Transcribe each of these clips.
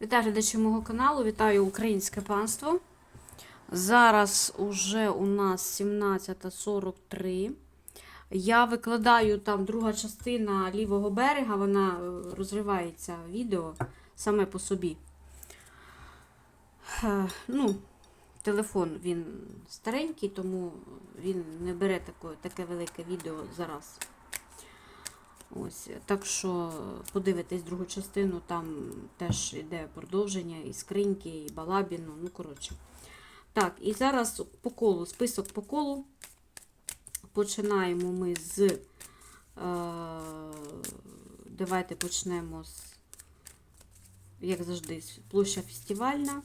Вітаю глядачі мого каналу, вітаю українське панство. Зараз уже у нас 17.43. Я викладаю там друга частина лівого берега, вона е, розривається відео саме по собі. Е, Ну, телефон він старенький, тому він не бере таке, таке велике відео зараз. Ось, так що подивитесь другу частину, там теж йде продовження, і скриньки, і балабіну, ну коротше. Так, і зараз по колу, список по колу. Починаємо ми з. Е, давайте почнемо з, як завжди, площа фестивальна.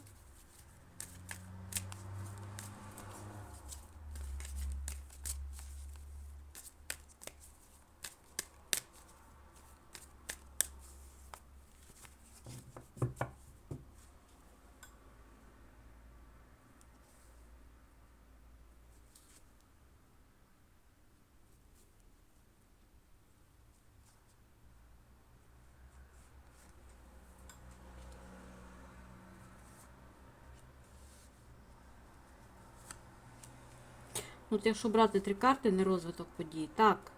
От якщо брати три карти, не розвиток подій, так,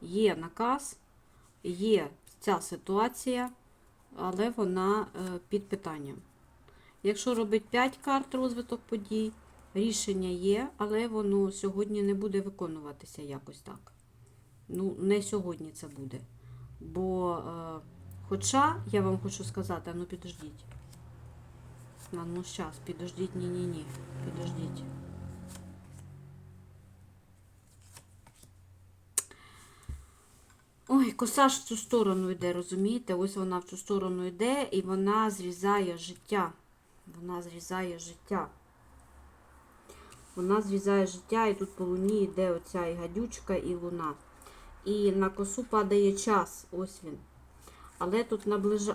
є наказ, є ця ситуація, але вона е, під питанням. Якщо робить 5 карт розвиток подій, рішення є, але воно сьогодні не буде виконуватися якось так. Ну, не сьогодні це буде. Бо, е, хоча, я вам хочу сказати, ну підождіть. Ну, зараз, підождіть, ні-ні-ні, підождіть. Ой, коса ж в цю сторону йде, розумієте? Ось вона в цю сторону йде і вона зрізає життя. Вона зрізає життя. Вона зрізає життя, і тут по луні йде оця і гадючка, і луна. І на косу падає час, ось він. Але тут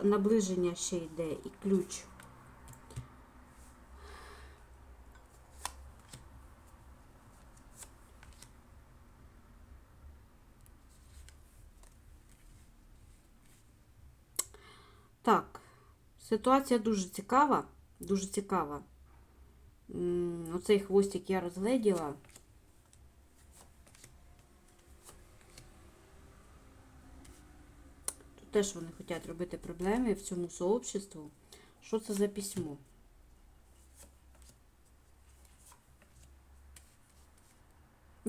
наближення ще йде і ключ. Так, ситуація дуже цікава. Дуже цікава. Оцей хвостик я розгледіла. Тут теж вони хочуть робити проблеми в цьому сообществу. Що це за письмо?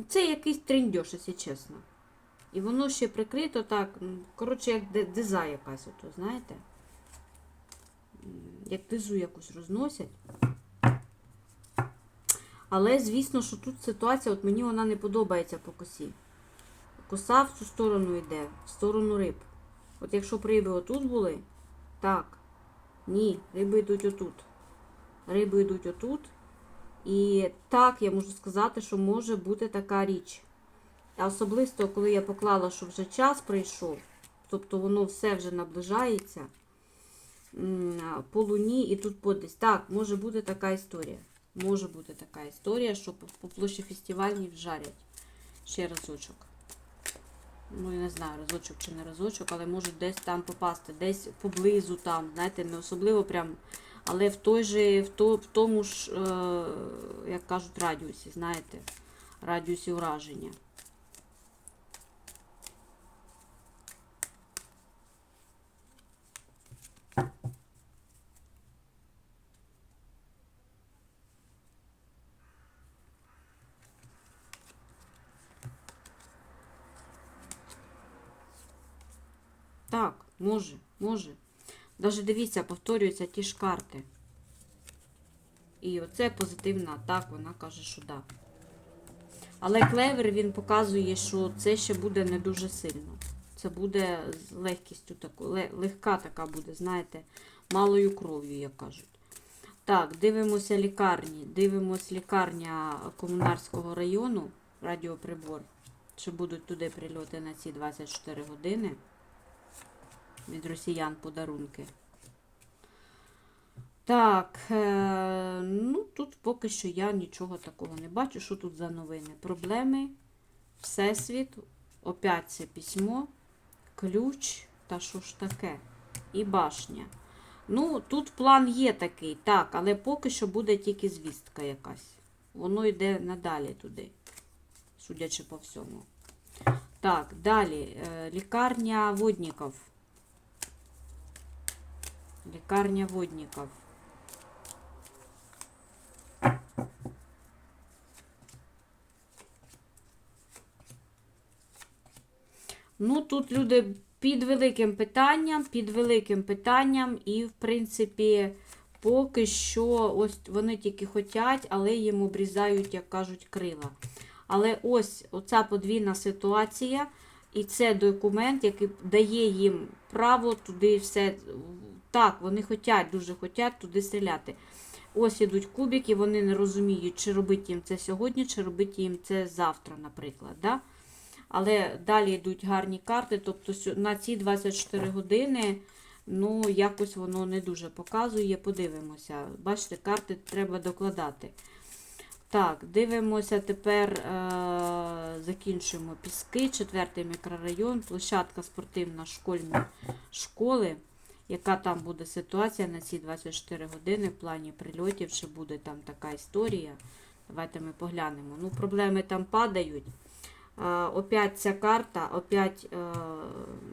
Це якийсь трендьош, якщо чесно. І воно ще прикрито так, коротше, як де- диза якась, ото, знаєте? Як дизу якусь розносять. Але, звісно, що тут ситуація, от мені вона не подобається по косі. Коса в цю сторону йде, в сторону риб. От якщо б риби отут були, так. Ні, риби йдуть отут. Риби йдуть отут. І так, я можу сказати, що може бути така річ. А особливо, коли я поклала, що вже час прийшов, тобто воно все вже наближається по і тут подесь. Так, може бути така історія. Може бути така історія, що по, по площі фестивальній вжарять ще разочок. Ну, я не знаю, разочок чи не разочок, але можуть десь там попасти, десь поблизу там, знаєте, не особливо прям, але в той же, в, то, в тому ж, е, як кажуть, радіусі, знаєте, радіусі ураження. Так, може, може. Даже дивіться, повторюються ті ж карти. І оце позитивна атака, вона каже, що да. Але клевер він показує, що це ще буде не дуже сильно. Це буде з легкістю таку, легка така буде, знаєте, малою кров'ю, як кажуть. Так, дивимося лікарні. Дивимося лікарня комунарського району, радіоприбор. Чи будуть туди прильоти на ці 24 години від росіян подарунки. Так, е, ну тут поки що я нічого такого не бачу. Що тут за новини? Проблеми, Всесвіт, опять це письмо, ключ та що ж таке? І башня. Ну, тут план є такий, так, але поки що буде тільки звістка якась. Воно йде надалі туди, судячи по всьому. Так, далі. е, Лікарня водників. Лікарня водників. Ну, тут люди під великим питанням, під великим питанням, і, в принципі, поки що ось вони тільки хотять, але їм обрізають, як кажуть, крила. Але ось оця подвійна ситуація, і це документ, який дає їм право туди все. Так, вони хочуть, дуже хочуть туди стріляти. Ось ідуть кубики, вони не розуміють, чи робити їм це сьогодні, чи робити їм це завтра, наприклад. Да? Але далі йдуть гарні карти. Тобто на ці 24 години, ну, якось воно не дуже показує. Подивимося. Бачите, карти треба докладати. Так, дивимося тепер, е- закінчуємо піски, четвертий мікрорайон, площадка спортивна школьної школи. Яка там буде ситуація на ці 24 години в плані прильотів, чи буде там така історія? Давайте ми поглянемо. Ну, проблеми там падають. А, опять ця карта, опять, е,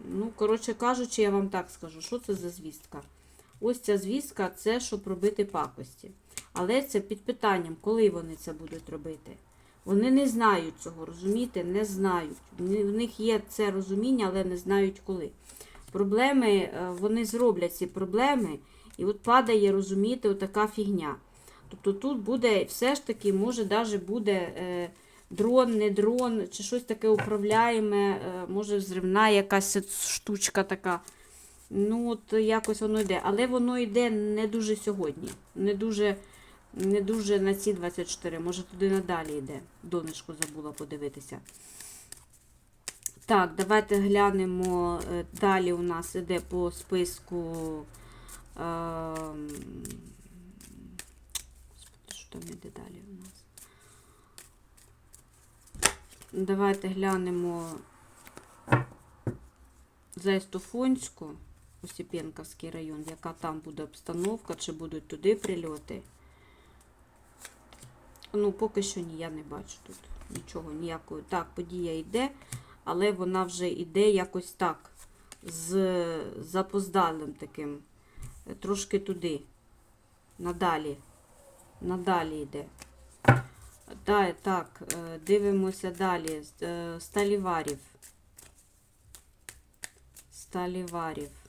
ну, коротше кажучи, я вам так скажу, що це за звістка? Ось ця звістка це щоб робити пакості. Але це під питанням, коли вони це будуть робити. Вони не знають цього, розумієте? Не знають. В них є це розуміння, але не знають коли. Проблеми, е, вони зроблять ці проблеми, і от падає, розумієте, отака фігня. Тобто тут буде все ж таки, може, навіть буде е, дрон, не дрон, чи щось таке управляєме, е, може взривна якась штучка така. Ну, от якось воно йде. Але воно йде не дуже сьогодні. Не дуже, не дуже на ці 24. Може туди надалі йде. Донечку забула подивитися. Так, давайте глянемо. е, Далі у нас іде по списку. ем, що там іде далі у нас? Давайте глянемо за Естофонську, Осіпенківський район, яка там буде обстановка, чи будуть туди прильоти. Ну, поки що ні, я не бачу тут нічого, ніякої. Так, подія йде, але вона вже йде якось так, з запоздалим таким, е, трошки туди. Надалі. Надалі йде. Да, так, е, дивимося далі. Е, Сталіварів. Сталіварів.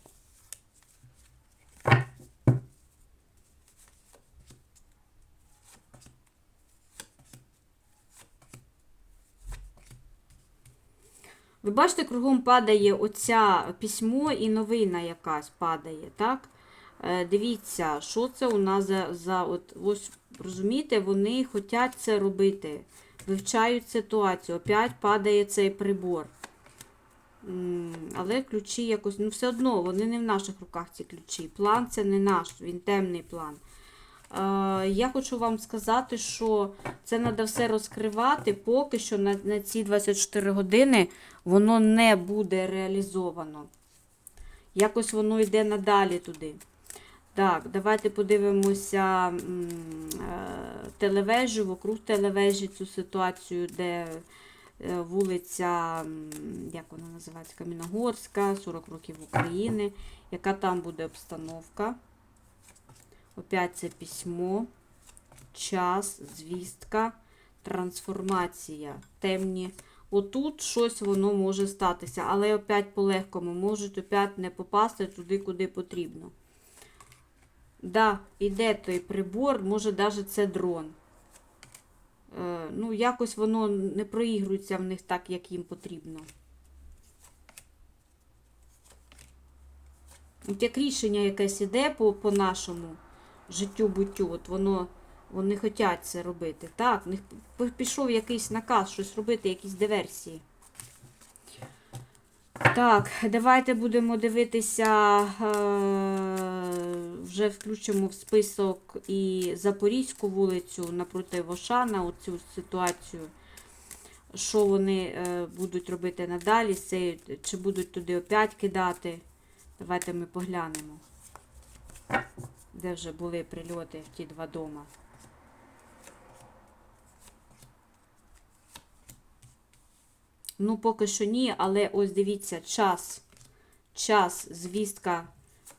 Ви бачите, кругом падає оця письмо і новина якась падає, так? Е, Дивіться, що це у нас за, за от, ось, розумієте, вони хочуть це робити. Вивчають ситуацію. Опять падає цей прибор. Але ключі якось, ну все одно, вони не в наших руках ці ключі. План це не наш, він темний план. Я хочу вам сказати, що це треба все розкривати, поки що на, на ці 24 години воно не буде реалізовано. Якось воно йде надалі туди. Так, давайте подивимося е, телевежу, вокруг телевежі цю ситуацію, де е, вулиця, як вона називається, Каміногорська, 40 років України. Яка там буде обстановка? Опять це письмо, час, звістка, трансформація, темні. Отут щось воно може статися, але опять по-легкому можуть опять не попасти туди, куди потрібно. Да, іде той прибор, може навіть це дрон. Е, ну, якось воно не проігрується в них так, як їм потрібно. От як рішення якесь іде по, по життю-буттю, от воно, вони хочуть це робити. Так, в них пішов якийсь наказ щось робити, якісь диверсії. Так, давайте будемо дивитися, е, вже включимо в список і Запорізьку вулицю напроти Вошана, оцю ситуацію, що вони е, будуть робити надалі, чи будуть туди опять кидати. Давайте ми поглянемо. Де вже були прильоти в ті два дома? Ну, поки що ні, але ось дивіться, час, час, звістка.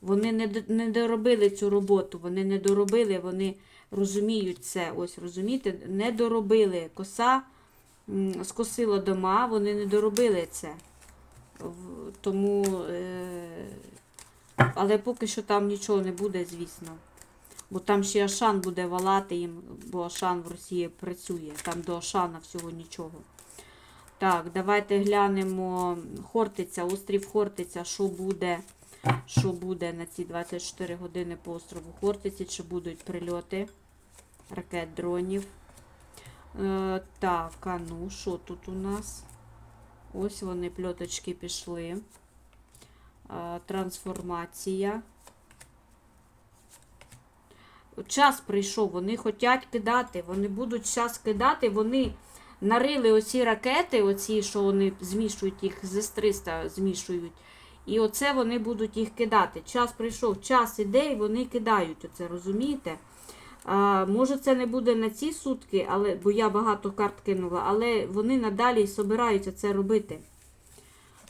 Вони не, не доробили цю роботу, вони не доробили, вони розуміють це. Ось, розумієте, не доробили. Коса скосила дома, вони не доробили це. Тому, е, але поки що там нічого не буде, звісно. Бо там ще Ашан буде валати їм, бо Ашан в Росії працює. Там до Ашана всього нічого. Так, давайте глянемо Хортиця, острів Хортиця, що буде, що буде на ці 24 години по острову Хортиці, чи будуть прильоти ракет, дронів. Е, так, а ну, що тут у нас? Ось вони, пльоточки пішли. Трансформація. Час прийшов, вони хочуть кидати, вони будуть час кидати, вони нарили оці ракети, оці, що вони змішують їх з С-300 змішують. І оце вони будуть їх кидати. Час прийшов, час іде, і вони кидають оце, розумієте? А, може, це не буде на ці сутки, але, бо я багато карт кинула, але вони надалі собираються це робити.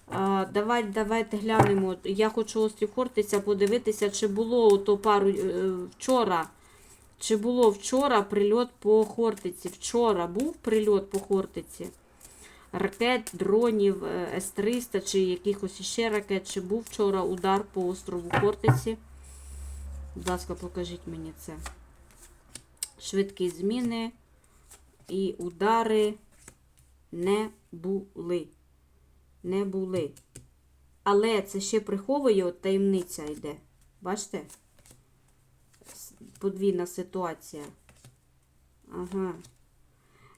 А, давай, давайте глянемо. Я хочу острів Хортиця подивитися, чи було то пару е, вчора. Чи було вчора прильот по Хортиці? Вчора був прильот по Хортиці. Ракет, дронів, е, С-300 чи якихось іще ракет. Чи був вчора удар по острову Хортиці? Будь ласка, покажіть мені це. Швидкі зміни і удари не були. Не були. Але це ще приховує, от таємниця йде. Бачите? подвійна ситуація. Ага.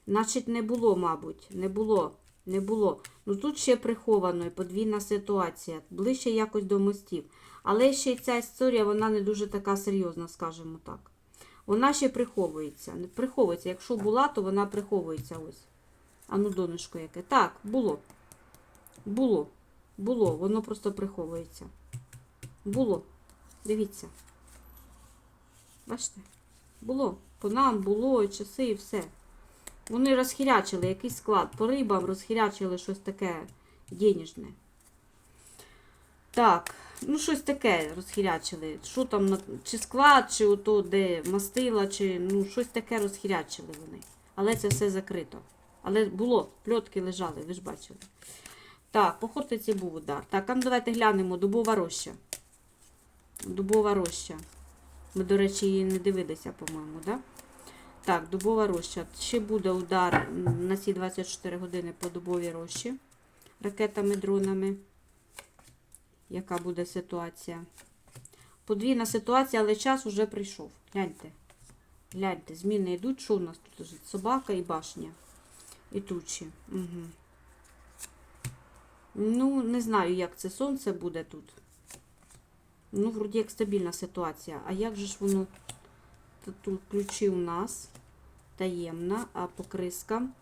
Значить, не було, мабуть. Не було. Не було. Ну тут ще приховано і подвійна ситуація. Ближче якось до мостів. Але ще й ця історія, вона не дуже така серйозна, скажімо так. Вона ще приховується. Приховується. Якщо була, то вона приховується ось. А ну, донечко яке. Так, було. Було. Було. Воно просто приховується. Було. Дивіться. Бачите? Було. По нам було часи і все. Вони розхірячили якийсь склад. По рибам розхірячили щось таке денежне. Так, ну щось таке розхірячили. Що там, чи склад, чи ото де мастила, чи ну щось таке розхірячили вони. Але це все закрито. Але було, пльотки лежали, ви ж бачили. Так, по Хортиці був удар. Так, а ну давайте глянемо. Дубова роща. Дубова роща. Ми, до речі, її не дивилися, по-моєму, да? Так, дубова роща. Ще буде удар на ці 24 години по дубовій рощі ракетами, дронами. Яка буде ситуація? Подвійна ситуація, але час уже прийшов. Гляньте. Гляньте, зміни йдуть. Що у нас тут? Собака і башня. І тучі. Угу. Ну, не знаю, як це сонце буде тут. Ну, вроді як стабільна ситуація. А як же ж воно? Тут, ключі у нас таємна, а по крискам.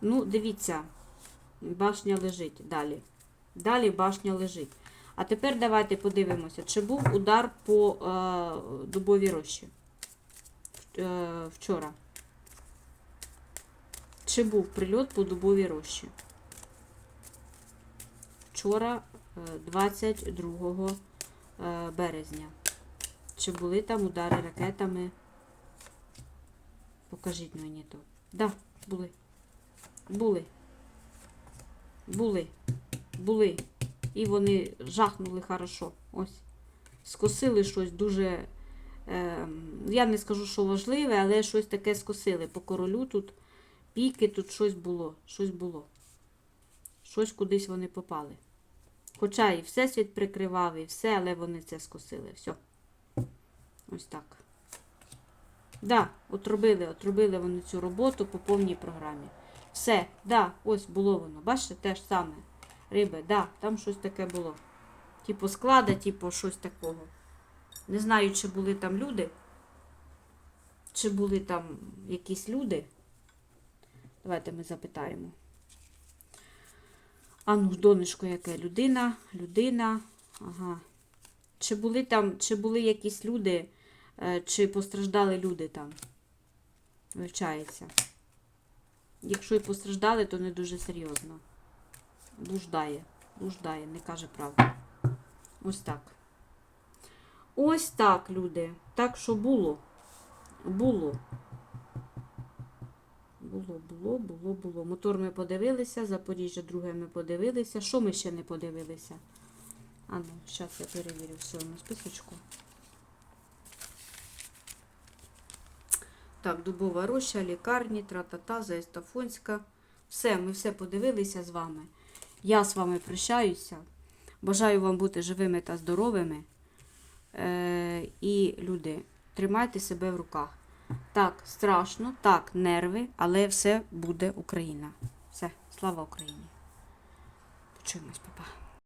Ну, дивіться, башня лежить далі. Далі башня лежить. А тепер давайте подивимося, чи був удар по е, дубовій рощі е, вчора. Чи був прильот по дубовій рощі? Вчора, е, 22 е, березня. Чи були там удари ракетами? Покажіть мені то. Да, були. Були. Були. Були. І вони жахнули хорошо. Ось. Скосили щось дуже. Е, я не скажу, що важливе, але щось таке скосили. По королю тут піки, тут щось було. Щось було. Щось кудись вони попали. Хоча і Всесвіт прикривав, і все, але вони це скосили. Все. Ось так. Да, от робили, от робили вони цю роботу по повній програмі. Все, да, ось було воно. Бачите, те ж саме. Риби, да, там щось таке було. Типу склада, типу щось такого. Не знаю, чи були там люди. Чи були там якісь люди. Давайте ми запитаємо. А ну, донечко яке? Людина, людина. Ага. Чи були там, чи були якісь люди е, чи постраждали люди там. Вивчається. Якщо і постраждали, то не дуже серйозно. Блуждає, блуждає, не каже правду. Ось так. Ось так, люди. Так що було. Було. Було, було, було, було. Мотор ми подивилися, Запоріжжя друге ми подивилися. Що ми ще не подивилися? А ну, зараз я перевірю в своєму списочку. Так, Дубова роща, лікарні, тра-та-та, Все, ми все подивилися з вами. Я з вами прощаюся. Бажаю вам бути живими та здоровими. Е, і, люди, тримайте себе в руках. Так, страшно, так, нерви, але все буде Україна. Все, слава Україні. Почуємось, папа.